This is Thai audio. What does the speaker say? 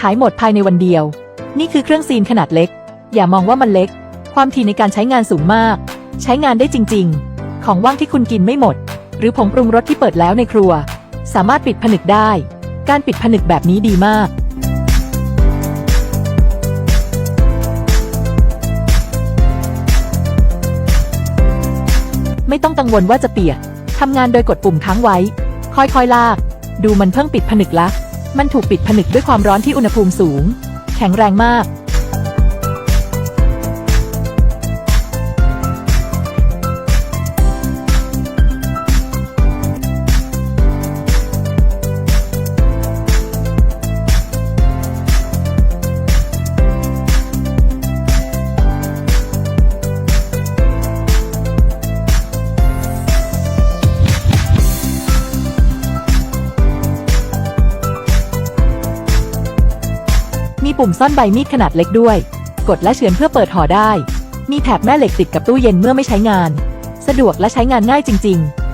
ขายหมดภายในวันเดียว นี่คือเครื่องซีนขนาดเล็ก อย่ามองว่ามันเล็ก ความถี่ในการใช้งานสูงมาก ใช้งานได้จริง ๆ ของว่างที่คุณกินไม่หมด หรือผงปรุงรสที่เปิดแล้วในครัว สามารถปิดผนึกได้ การปิดผนึกแบบนี้ดีมากไม่ต้องกังวลว่าจะเปียก ทำงานโดยกดปุ่มค้างไว้ ค่อยๆลาก ดูมันเพิ่งปิดผนึกละ มันถูกปิดผนึกด้วยความร้อนที่อุณหภูมิสูง แข็งแรงมาก มีปุ่มซ่อนใบมีดขนาดเล็กด้วย กดและเฉือนเพื่อเปิดห่อได้ มีแถบแม่เหล็กติดกับตู้เย็นเมื่อไม่ใช้งาน สะดวกและใช้งานง่ายจริง ๆ